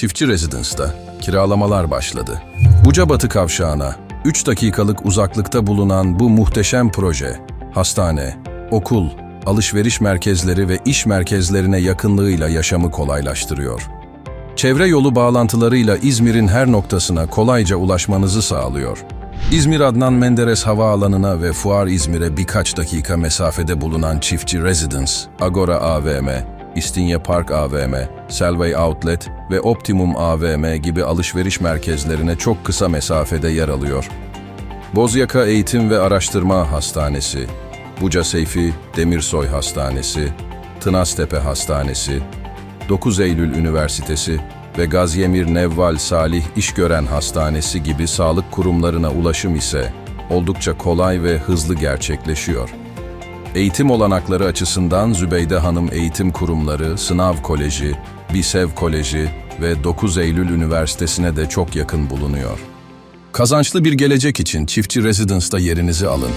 Çiftçi Residence'da kiralamalar başladı. Bucabatı kavşağına 3 dakikalık uzaklıkta bulunan bu muhteşem proje, hastane, okul, alışveriş merkezleri ve iş merkezlerine yakınlığıyla yaşamı kolaylaştırıyor. Çevre yolu bağlantılarıyla İzmir'in her noktasına kolayca ulaşmanızı sağlıyor. İzmir Adnan Menderes Havaalanı'na ve Fuar İzmir'e birkaç dakika mesafede bulunan Çiftçi Residence, Agora AVM, İstinye Park AVM, Selway Outlet ve Optimum AVM gibi alışveriş merkezlerine çok kısa mesafede yer alıyor. Bozyaka Eğitim ve Araştırma Hastanesi, Buca Seyfi Demirsoy Hastanesi, Tınaztepe Hastanesi, 9 Eylül Üniversitesi ve Gazyemir Nevval Salih İşgören Hastanesi gibi sağlık kurumlarına ulaşım ise oldukça kolay ve hızlı gerçekleşiyor. Eğitim olanakları açısından Zübeyde Hanım Eğitim Kurumları, Sınav Koleji, Bisev Koleji ve 9 Eylül Üniversitesi'ne de çok yakın bulunuyor. Kazançlı bir gelecek için Çiftçi Residence'da yerinizi alın.